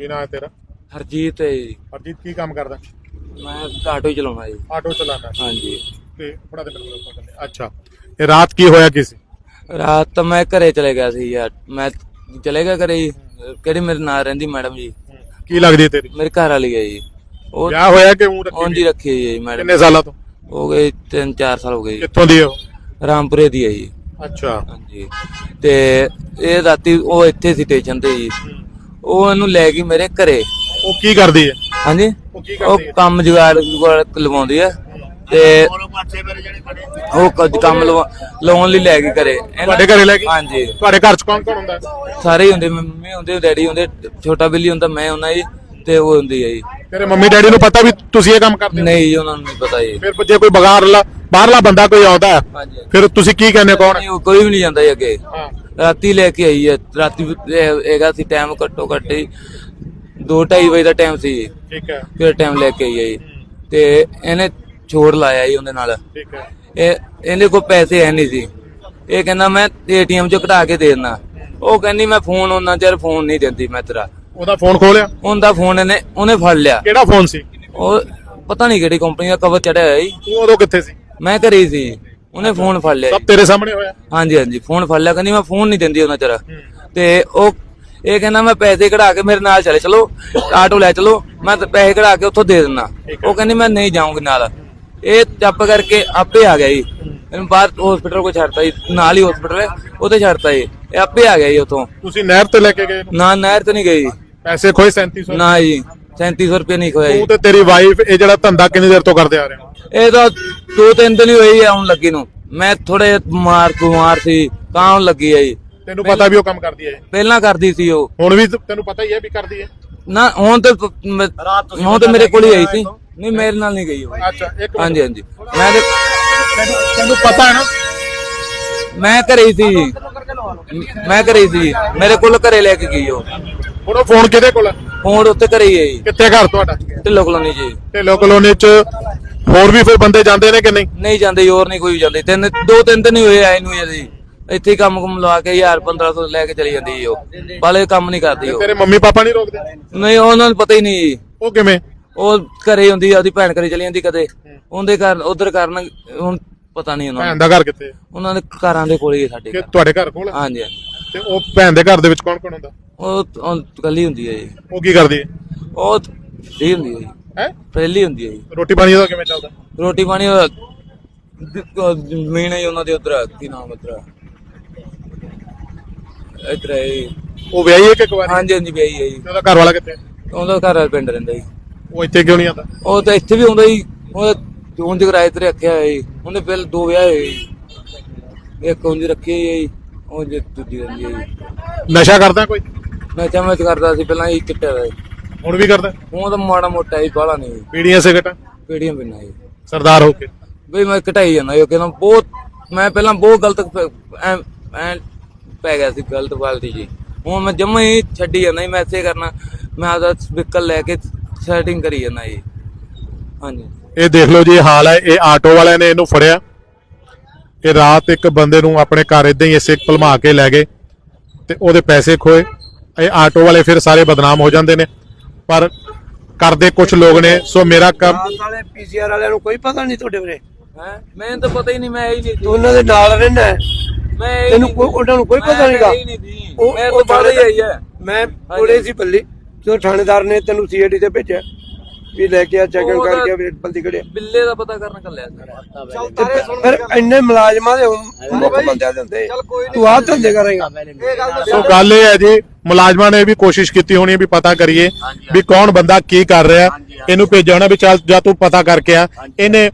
ਕੀ ਨਾਂ ਹੈ ਤੇਰਾ? ਹਰਜੀਤ ਹੈ ਜੀ। ਹਰਜੀਤ ਕੀ ਕੰਮ ਕਰਦਾ? ਮੈਂ ਆਟੋ ਹੀ ਚਲਾਉਣਾ ਜੀ। ਆਟੋ ਚਲਾਉਂਦਾ। ਹਾਂਜੀ। ਤੇ ਬੜਾ ਦੇ ਮੇਰੇ ਕੋਲ ਅੱਛਾ। ਇਹ ਰਾਤ ਕੀ ਹੋਇਆ ਕੀ ਸੀ? ਰਾਤ ਤਾਂ ਮੈਂ ਘਰੇ ਚਲੇ ਗਿਆ ਸੀ ਯਾਰ। ਮੈਂ ਚਲੇ ਗਿਆ ਘਰੇ ਜੀ ਕਿਹੜੀ ਮੇਰੇ ਨਾਲ ਰਹਿੰਦੀ ਮੈਡਮ ਜੀ? ਕੀ ਲੱਗਦੀ ਹੈ ਤੇਰੀ? ਮੇਰੇ ਘਰ ਵਾਲੀ ਹੈ ਜੀ। ਉਹ ਵਿਆਹ ਹੋਇਆ ਕਿ ਉਹ ਰੱਖੀ ਉਂਝ ਹੀ ਰੱਖੀ ਹੈ ਜੀ ਮੈਡਮ। ਕਿੰਨੇ ਸਾਲਾਂ ਤੋਂ? ਹੋ ਗਏ 3-4 ਸਾਲ ਹੋ ਗਏ ਜੀ। ਕਿੱਥੋਂ ਦੀ ਹੈ ਰਾਮਪੁਰੇ ਦੀ ਹੈ ਜੀ। ਅੱਛਾ। ਹਾਂਜੀ। ਤੇ ਇਹ ਰਾਤੀ ਉਹ ਇੱਥੇ ਸੀ ਸਟੇਸ਼ਨ ਤੇ ਜੀ। ਉਹ ਇਹਨੂੰ ਲੈ ਗਈ ਮੇਰੇ ਘਰੇ। ਉਹ ਕੀ ਕਰਦੀ ਹੈ? ਹਾਂਜੀ? ਉਹ ਕੀ ਉਹ ਕਰਦੀ ਹੈ? ਕੰਮ ਜੁਗਾੜ ਜੁਗਾੜ ਲਵਾਉਂਦੀ ਆ ਤੇ ਉਹ ਕੁਝ ਕੰਮ ਲਵਾ- ਲਾਉਣ ਲਈ ਲੈ ਗਈ ਘਰੇ। ਇਹਨਾਂ- ਤੁਹਾਡੇ ਘਰੇ ਲੈ ਗਈ? ਹਾਂਜੀ। ਤੁਹਾਡੇ ਘਰ ਚ ਕੌਣ ਕੌਣ ਹੁੰਦਾ ਹੈ? ਸਾਰੇ ਹੀ ਹੁੰਦੇ ਮੰਮੀ ਹੁੰਦੇ ਡੈਡੀ ਹੁੰਦੇ ਛੋਟਾ ਬਿੱਲੀ ਹੁੰਦਾ ਮੈਂ ਹੁੰਦਾ ਜੀ ਤੇ ਉਹ ਹੁੰਦੀ ਹੈ ਜੀ। ਤੇਰੇ ਮੰਮੀ ਡੈਡੀ ਨੂੰ ਪਤਾ ਵੀ ਤੁਸੀਂ ਇਹ ਕੰਮ ਕਰਦੇ ਹੋ? ਨਹੀਂ ਜੀ, ਉਹਨਾਂ ਨੂੰ ਨਹੀਂ ਪਤਾ ਜੀ। ਫਿਰ ਜੇ ਕੋਈ ਬਗਾਰਲਾ ਬਾਹਰਲਾ ਬੰਦਾ ਕੋਈ ਆਉਂਦਾ ਹੈ, ਹਾਂਜੀ। ਫਿਰ ਤੁਸੀਂ ਕੀ ਕਹਿੰਦੇ ਹੋ, ਕੌਣ? ਹੈ? ਨਹੀਂ, ਉਹ ਕੋਈ ਵੀ ਨਹੀਂ ਜਾਂਦਾ ਜੀ ਅੱਗੇ। ਹਾਂ। ਰਾਤੀ ਲੈ ਕੇ ਆਈ ਹੈ। ਰਾਤੀ ਹੈਗਾ ਸੀ ਟਾਈਮ ਘੱਟੋ ਘੱਟ ਹੀ 2:30 ਵਜੇ ਦਾ ਟਾਈਮ ਸੀ। ਠੀਕ ਹੈ। ਫਿਰ ਟਾਈਮ ਲੈ ਕੇ ਆਈ ਹੈ ਜੀ। ਤੇ ਇਹਨੇ ਛੋੜ ਲਾਇਆ ਜੀ ਉਹਦੇ ਨਾਲ। ਠੀਕ ਹੈ। ਇਹ ਇਹਦੇ ਕੋਲ ਪੈਸੇ ਹੈ ਨਹੀਂ ਸੀ। ਇਹ ਕਹਿੰਦਾ ਮੈਂ ਏਟੀਐਮ ਚੋਂ ਕਢਾ ਕੇ ਦੇ ਦਿੰਦਾ। ਉਹ ਕਹਿੰਦੀ ਮੈਂ ਫੋਨ ਉਹਨਾਂ ਚਿਰ ਫੋਨ ਨਹੀਂ ਦਿੰਦੀ ਮੈਂ ਤੇਰਾ ਉਹਦਾ ਫੋਨ ਖੋਲਿਆ? ਉਹਦਾ ਫੋਨ ਇਹਨੇ ਉਹਨੇ ਫੜ ਲਿਆ। ਕਿਹੜਾ ਫੋਨ ਸੀ? ਉਹ ਪਤਾ ਨਹੀਂ ਕਿਹੜੀ ਕੰਪਨੀ ਦਾ ਕਵਰ ਚੜਿਆ ਹੋਇਆ ਜੀ। ਤੂੰ ਉਦੋਂ ਕਿੱਥੇ ਸੀ? ਮੈਂ ਘਰੇ ਹੀ ਸੀ। ਉਹਨੇ ਫੋਨ ਫੜ ਲਿਆ ਸਭ ਜੀ। ਤੇਰੇ ਸਾਹਮਣੇ ਹੋਇਆ? ਹਾਂਜੀ ਹਾਂਜੀ ਫੋਨ ਫੜ ਲਿਆ। ਕਹਿੰਦੀ ਮੈਂ ਫੋਨ ਨਹੀਂ ਦਿੰਦੀ ਉਹਨਾਂ ਚਿਰ ਤੇ ਉਹ ਇਹ ਕਹਿੰਦਾ ਮੈਂ ਪੈਸੇ ਕਢਾ ਕੇ ਮੇਰੇ ਨਾਲ ਚਲੇ। ਚਲੋ ਆਟੋ ਲੈ ਚਲੋ। ਮੈਂ ਤਾਂ ਪੈਸੇ ਕਢਾ ਕੇ ਉੱਥੋਂ ਦੇ ਦਿੰਦਾ। ਉਹ ਕਹਿੰਦੀ ਮੈਂ ਨਹੀਂ ਜਾਊਂਗੀ ਨਾਲ। ਇਹ ਚੱਪ ਕਰਕੇ ਆਪੇ ਆ ਗਿਆ ਜੀ। ਇਹਨੂੰ ਬਾਹਰ ਹਸਪੀਟਲ ਕੋ ਛੱਡਤਾ ਜੀ। ਨਾਲ ਹੀ ਹਸਪੀਟਲ ਹੈ। ਉਹਤੇ ਛੱਡਤਾ ਜੀ। ਇਹ ਆਪੇ ਆ ਗਿਆ ਜੀ ਉੱਥੋਂ। ਤੁਸੀਂ ਨਹਿਰ ਤੇ ਲੈ ਕੇ ਗਏ ਇਹਨੂੰ? ਨਾ ਨਹਿਰ ਤੇ ਨਹੀਂ ਗਈ ਪੈਸੇ ਖੋਏ 3700 ਨਾ ਜੀ। 3700 ਰੁਪਏ ਨਹੀਂ ਖੋਇਆ ਜੀ। ਤੂੰ ਤੇ ਤੇਰੀ ਵਾਈਫ ਇਹ ਜਿਹੜਾ ਧੰਦਾ ਕਿੰਨੀ ਦੇਰ ਤੋਂ ਕਰਦੇ ਆ ਰਹੇ ਹੋ? ਇਹ ਤਾਂ ਦੋ ਤਿੰਨ ਦਿਨ ਹੀ ਹੋਈ ਆਉਣ ਲੱਗੀ ਨੂੰ। ਮੈਂ ਥੋੜੇ ਬਿਮਾਰ ਬਿਮਾਰ ਸੀ ਤਾਂ ਆਉਣ ਲੱਗੀ ਹੈ ਜੀ। ਤੈਨੂੰ ਪਤਾ ਵੀ ਉਹ ਕੰਮ ਕਰਦੀ ਹੈ? ਪਹਿਲਾਂ ਕਰਦੀ ਸੀ ਉਹ। ਹੁਣ ਵੀ ਤੈਨੂੰ ਪਤਾ ਹੀ ਹੈ ਵੀ ਕਰਦੀ ਹੈ ਨਾ ਹੁਣ ਤੇ ਮੈਂ- ਹੁਣ ਤੇ ਮੇਰੇ ਕੋਲ ਹੀ ਆਈ ਸੀ। ਨਹੀਂ ਮੇਰੇ ਨਾਲ ਨਹੀਂ ਗਈ ਉਹ। ਅੱਛਾ ਇੱਕ ਮਿੰਟ। ਹਾਂਜੀ ਹਾਂਜੀ। ਮੈਂ ਤੇ ਤੈਨੂੰ ਤੈਨੂੰ ਪਤਾ ਹੈ ਨਾ? ਮੈਂ ਘਰੇ ਹੀ ਸੀ। ਮੈਂ ਘਰੇ ਹੀ ਸੀ। ਮੇਰੇ ਕੋਲ ਘਰੇ ਲੈ ਕੇ ਗਈ ਉਹ। ਹੁਣ ਉਹ ਫੋਨ ਕਿਹਦੇ ਕੋਲ ਹੈ ਹੁਣ ਉੱਤੇ ਘਰੇ ਹੀ ਹੈ ਜੀ। ਕਿੱਥੇ ਘਰ ਤੁਹਾਡਾ? ਢਿੱਲੋ ਕਲੋਨੀ ਜੀ। ਢਿੱਲੋਂ ਕਲੋਨੀ ਚ ਹੋਰ ਵੀ ਫਿਰ ਬੰਦੇ ਜਾਂਦੇ ਨੇ ਕਿ ਨਹੀਂ? ਨਹੀਂ ਜਾਂਦੇ ਹੋਰ ਨਹੀਂ ਕੋਈ ਜਾਂਦੇ। ਤਿੰਨ ਦੋ ਤਿੰਨ ਦਿਨ ਹੀ ਹੋਏ ਆਏ ਨੂੰ ਜੀ ਇੱਥੇ ਹੀ ਕੰਮ ਕੁਮ ਲਵਾ ਕੇ 1000 1500 ਲੈ ਕੇ ਚਲੀ ਜਾਂਦੀ ਜੀ ਉਹ। ਬਾਲੇ ਕੰਮ ਨਹੀਂ ਕਰਦੀ ਉਹ। ਤੇਰੇ ਮੰਮੀ ਪਾਪਾ ਨਹੀਂ ਰੋਕਦੇ? ਨਹੀਂ ਉਹਨਾਂ ਨੂੰ ਪਤਾ ਹੀ ਨਹੀਂ ਜੀ। ਉਹ ਕਿਵੇਂ? ਉਹ ਘਰੇ ਹੀ ਹੁੰਦੀ ਆ ਉਹਦੀ ਭੈਣ ਘਰੇ ਚਲੀ ਜਾਂਦੀ ਕਦੇ। ਉਹਦੇ ਘਰ ਉਧਰ ਕਰਨ ਹੁਣ ਪਤਾ ਨਹੀਂ ਉਹਨਾਂ ਭੈਣ ਨੂੰ। ਦਾ ਘਰ ਕਿੱਥੇ? ਹੈ? ਉਹਨਾਂ ਦੇ ਘਰਾਂ ਦੇ ਕੋਲ ਹੀ ਹੈ ਸਾਡੇ ਕਿ ਘਰ। ਤੁਹਾਡੇ ਘਰ ਕੋਲ? ਹੈ? ਹਾਂਜੀ ਹਾਂਜੀ। ਤੇ ਉਹ ਭੈਣ ਦੇ ਘਰ ਦੇ ਵਿੱਚ ਕੌਣ ਕੌਣ ਹੁੰਦਾ? ਉਹ ਉਹ ਕੱਲੀ ਹੁੰਦੀ ਹੈ ਜੀ। ਉਹ ਕੀ ਕਰਦੀ ਹੈ? ਉਹ ਫ੍ਰੀ ਹੁੰਦੀ ਹੈ ਜੀ। ਹੈ? ਫ੍ਰੀਲੀ ਹੁੰਦੀ ਹੈ ਜੀ। ਰੋਟੀ ਪਾਣੀ ਉਹਦਾ ਕਿਵੇਂ ਚੱਲਦਾ? ਰੋਟੀ ਪਾਣੀ ਉਹ- ਉਹ ਜ਼ਮੀਨ ਹੈ ਉਹਨਾਂ ਦੇ ਉਧਰ ਕੀ ਨਾਮ ਉਧਰ ਇਧਰ ਹੈ ਜੀ। ਉਹ ਵਿਆਹੀ ਹੈ ਕਿ ਕੁਆਰੀ ਹਾਂਜੀ ਹਾਂਜੀ ਵਿਆਹੀ ਹੈ ਜੀ। ਉਹਦਾ ਘਰ ਵਾਲਾ ਕਿੱਥੇ ਹੈ? ਉਹਦਾ ਘਰ ਪਿੰਡ ਰਹਿੰਦਾ ਜੀ। ਉਹ ਇੱਥੇ ਕਿਉਂ ਨਹੀਂ ਆਉਂਦਾ? ਉਹ ਤਾਂ ਇੱਥੇ ਵੀ ਆਉਂਦਾ ਜੀ। ਉਹ ਉਂਝ ਕਿਰਾਏ ਤੇ ਰੱਖਿਆ ਹੋਇਆ ਜੀ। ਉਹਨੇ ਪਹਿਲ ਦੋ ਵਿਆਹ ਹੋਏ ਜੀ। ਇੱਕ ਉਂਝ ਰੱਖੀ ਹੋਈ ਹੈ ਜੀ ਉਹ ਜੇ ਦੂਜੀ ਰਹਿੰਦੀ ਹੈ ਜੀ। ਨਸ਼ਾ ਕਰਦਾ ਕੋਈ? ਮੈਂ ਚਮਚ ਕਰਦਾ ਸੀ ਪਹਿਲਾਂ ਇਹ ਚਿੱਟੇ ਦਾ ਜੀ। ਹੁਣ ਵੀ ਕਰਦਾ? ਹੁਣ ਤਾਂ ਮਾੜਾ ਮੋਟਾ ਹੀ ਬਾਹਲਾ ਨਹੀਂ। ਜੀ ਪੀੜੀਆਂ ਸਿਗਰਟਾਂ ਪੀੜੀਆਂ ਪਿੰਨਾ ਜੀ ਸਰਦਾਰ ਹੋ ਕੇ? ਬਈ ਮੈਂ ਘਟਾਈ ਜਾਂਦਾ ਇਹ ਕਹਿੰਦਾ ਬਹੁਤ ਮੈਂ ਪਹਿਲਾਂ ਬਹੁਤ ਗਲਤ ਪ- ਐਂ ਐਂ ਪੈ ਗਿਆ ਸੀ ਗਲਤ ਬਾਲਟੀ ਜੀ। ਹੁਣ ਮੈਂ ਜਮਾ ਹੀ ਛੱਡੀ ਜਾਂਦਾ ਜੀ ਮੈਂ ਐਸੇ ਕਰਨਾ ਮੈਂ ਆਦਾ ਵਹੀਕਲ ਲੈ ਕੇ ਸੈਟਿੰਗ ਕਰੀ ਜਾਂਦਾ ਜੀ ਹਾਂਜੀ। ਇਹ ਦੇਖ ਲਓ ਜੀ ਇਹ ਹਾਲ ਹੈ ਇਹ ਆਟੋ ਵਾਲਿਆਂ ਨੇ ਇਹਨੂੰ ਫੜਿਆ। ਇਹ ਰਾਤ ਇੱਕ ਬੰਦੇ ਨੂੰ ਆਪਣੇ ਘਰ ਇਦਾਂ ਹੀ ਇਸੇ ਭਲਮਾ ਕੇ ਲੈ ਗਏ ਤੇ ਉਹਦੇ ਪੈਸੇ ਖੋਏ। ਇਹ ਆਟੋ ਵਾਲੇ ਫਿਰ ਸਾਰੇ ਬਦਨਾਮ ਹੋ ਜਾਂਦੇ ਨੇ। ਪਰ ਕਰਦੇ ਕੁਝ ਲੋਕ ਨੇ ਸੋ ਮੇਰਾ ਕੰਮ ਵਾਲੇ ਪੀਸੀਆਰ ਵਾਲਿਆਂ ਨੂੰ ਕੋਈ ਪਤਾ ਨਹੀਂ ਤੁਹਾਡੇ ਬਾਰੇ ਹੈ? ਮੈਨੂੰ ਤਾਂ ਪਤਾ ਹੀ ਨਹੀਂ ਮੈਂ ਹੀ ਨਹੀਂ ਤੂੰ ਉਹਨਾਂ ਦੇ ਨਾਲ ਰਹਿੰਦਾ ਹੈ। ਮੈਂ ਇਹ ਤੈਨੂੰ ਕੋਈ ਉਹਨਾਂ ਨੂੰ ਕੋਈ ਪਤਾ ਨਹੀਂਗਾ। ਇਹ ਨਹੀਂ ਦੀ ਮੈਂ ਤਾਂ ਬਾਹਰ ਹੀ ਆਈ ਹੈ। ਮੈਂ ਕੋਲੇ ਸੀ ਬੱਲੀ ਜੋ ਥਾਣੇਦਾਰ ਨੇ ਤੈਨੂੰ ਸੀਆਈਡੀ ਤੇ ਭੇਜਿਆ। ਵੀ ਲੈ ਕੇ ਆ ਚੈਕਿੰਗ ਕਰਕੇ ਵੀ ਬੰਦੀ ਕੜਿਆ ਬਿੱਲੇ ਦਾ ਪਤਾ ਕਰਨ ਕੱਲਿਆ ਤੇ ਫਿਰ ਇੰਨੇ ਮੁਲਾਜ਼ਮਾਂ ਦੇ ਮੁੱਖ ਬੰਦਿਆਂ ਦੇ ਹੁੰਦੇ। ਤੂੰ ਆਹ ਧੰਦੇ ਕਰੇਗਾ ਸੋ ਗੱਲ ਇਹ ਹੈ ਜੀ ਮੁਲਾਜ਼ਮਾਂ ਨੇ ਵੀ ਕੋਸ਼ਿਸ਼ ਕੀਤੀ ਹੋਣੀ ਹੈ ਵੀ ਪਤਾ ਕਰੀਏ ਵੀ ਕੌਣ ਬੰਦਾ ਕੀ ਕਰ ਰਿਹਾ। ਇਹਨੂੰ ਭੇਜਿਆ ਹੋਣਾ ਵੀ ਚੱਲ ਜਾਂ ਤੂੰ ਪਤਾ ਕਰਕੇ ਆ। ਇਹਨੇ